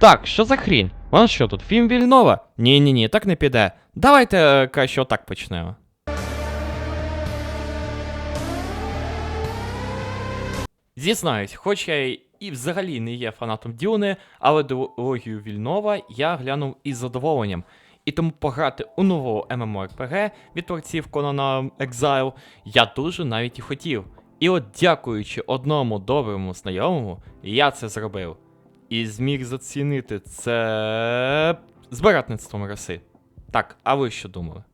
Так, що за хрінь? Вона що тут, фільм Вільнова? Ні, ні, ні, так не піде. Давайте краще отак почнемо. Зізнаюсь, хоч я і взагалі не є фанатом Дюни, але дилогію Вільнова я глянув із задоволенням. І тому пограти у нового MMORPG від творців Conan Exile я дуже навіть і хотів. І от дякуючи одному доброму знайомому, я це зробив. І зміг зацінити це збиратництвом роси. Так, а ви що думали?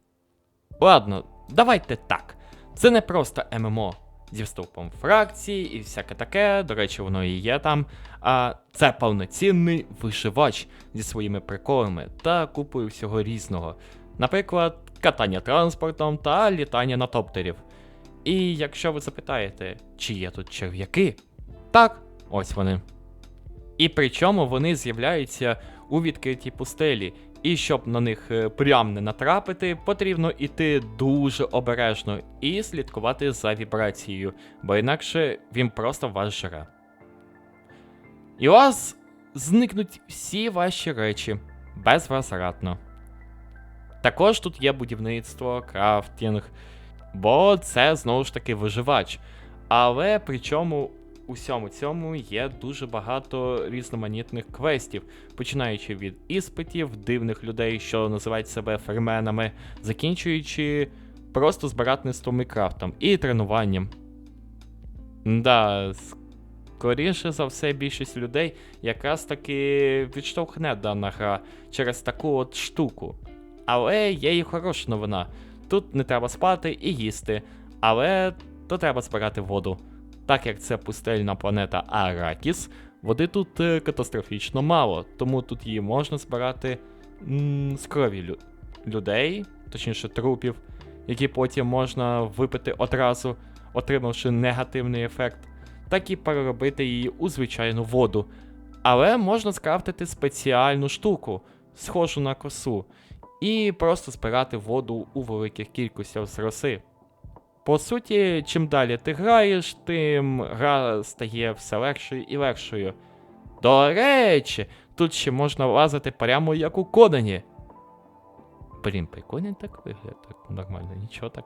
Ладно, давайте так. Це не просто ММО зі вступом фракції і всяке таке, до речі, воно і є там. А це повноцінний вишивач зі своїми приколами та купою всього різного. Наприклад, катання транспортом та літання на топтерів. І якщо ви запитаєте, чи є тут черв'яки? Так, ось вони. І причому вони з'являються у відкритій пустелі. І щоб на них е, прям не натрапити, потрібно іти дуже обережно і слідкувати за вібрацією, бо інакше він просто вас жре. І у вас зникнуть всі ваші речі безвозвратно. Також тут є будівництво, крафтінг, бо це знову ж таки виживач. Але причому всьому цьому є дуже багато різноманітних квестів, починаючи від іспитів, дивних людей, що називають себе ферменами, закінчуючи просто збиратництвом і крафтом і тренуванням. Да, скоріше за все, більшість людей якраз таки відштовхне дана гра через таку от штуку. Але є і хороша новина. Тут не треба спати і їсти, але то треба збирати воду. Так як це пустельна планета Аракіс, води тут е, катастрофічно мало, тому тут її можна збирати м, з крові лю- людей, точніше трупів, які потім можна випити одразу, отримавши негативний ефект, так і переробити її у звичайну воду. Але можна скрафтити спеціальну штуку, схожу на косу, і просто збирати воду у великих кількостях з роси. По суті, чим далі ти граєш, тим гра стає все легшою і легшою. До речі, тут ще можна лазити прямо як у Кодані. Блін, прикольно так виглядає, так нормально, нічого так.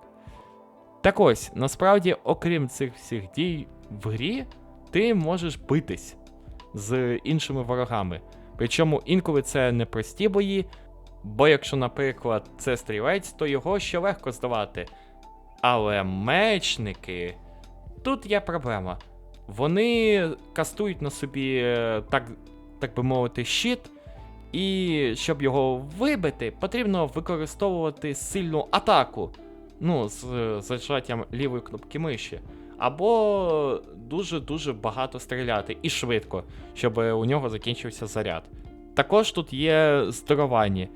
Так ось, насправді, окрім цих всіх дій в грі, ти можеш битись з іншими ворогами. Причому інколи це не прості бої, бо якщо, наприклад, це стрілець, то його ще легко здавати. Але мечники. Тут є проблема. Вони кастують на собі, е, так, так би мовити, щит, і щоб його вибити, потрібно використовувати сильну атаку. Ну, з зажаттям лівої кнопки миші. Або дуже-дуже багато стріляти і швидко, щоб у нього закінчився заряд. Також тут є здоровані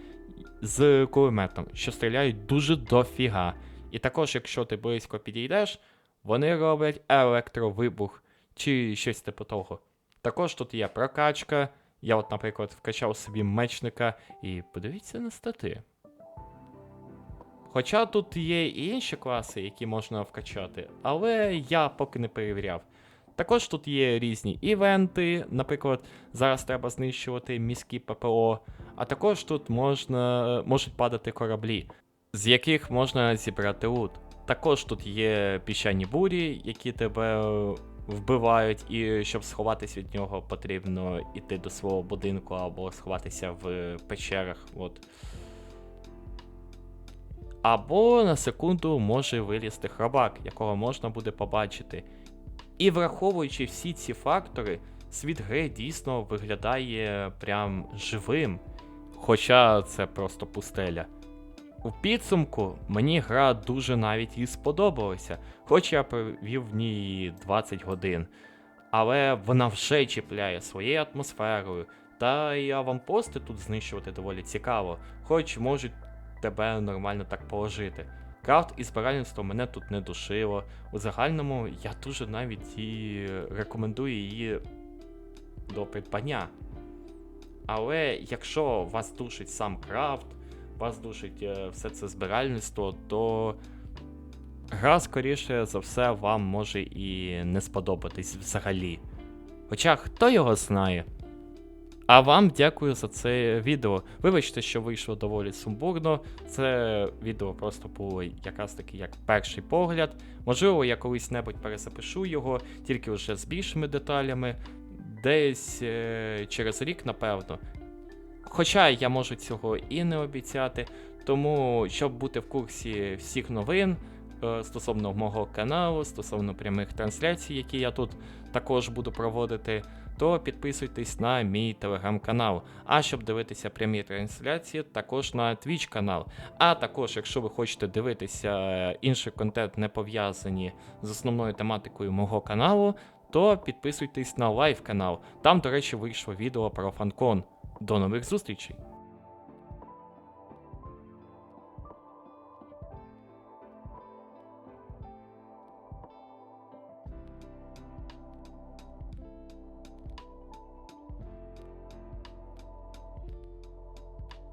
з кулеметом, що стріляють дуже дофіга. І також, якщо ти близько підійдеш, вони роблять електровибух чи щось типу того. Також тут є прокачка. Я, от, наприклад, вкачав собі мечника і подивіться на стати. Хоча тут є і інші класи, які можна вкачати, але я поки не перевіряв. Також тут є різні івенти, наприклад, зараз треба знищувати міські ППО, а також тут можна, можуть падати кораблі з яких можна зібрати лут. Також тут є піщані бурі, які тебе е, вбивають, і щоб сховатись від нього, потрібно йти до свого будинку або сховатися в печерах. От. Або на секунду може вилізти хробак, якого можна буде побачити. І враховуючи всі ці фактори, світ гри дійсно виглядає прям живим. Хоча це просто пустеля. У підсумку мені гра дуже навіть і сподобалася, хоч я провів в ній 20 годин. Але вона вже чіпляє своєю атмосферою, та і аванпости тут знищувати доволі цікаво, хоч можуть тебе нормально так положити. Крафт і збиральництво мене тут не душило. У загальному я дуже навіть і рекомендую її до придбання. Але якщо вас душить сам крафт, вас душить е, все це збиральництво, то гра, скоріше за все, вам може і не сподобатись взагалі. Хоча хто його знає. А вам дякую за це відео. Вибачте, що вийшло доволі сумбурно. Це відео просто було якраз таки як перший погляд. Можливо, я колись небудь перезапишу його, тільки вже з більшими деталями. Десь е, через рік, напевно. Хоча я можу цього і не обіцяти. Тому, щоб бути в курсі всіх новин е, стосовно мого каналу, стосовно прямих трансляцій, які я тут також буду проводити, то підписуйтесь на мій телеграм-канал. А щоб дивитися прямі трансляції, також на Twitch канал. А також, якщо ви хочете дивитися е, інший контент, не пов'язані з основною тематикою мого каналу, то підписуйтесь на лайв канал. Там, до речі, вийшло відео про фанкон. До нових зустрічей!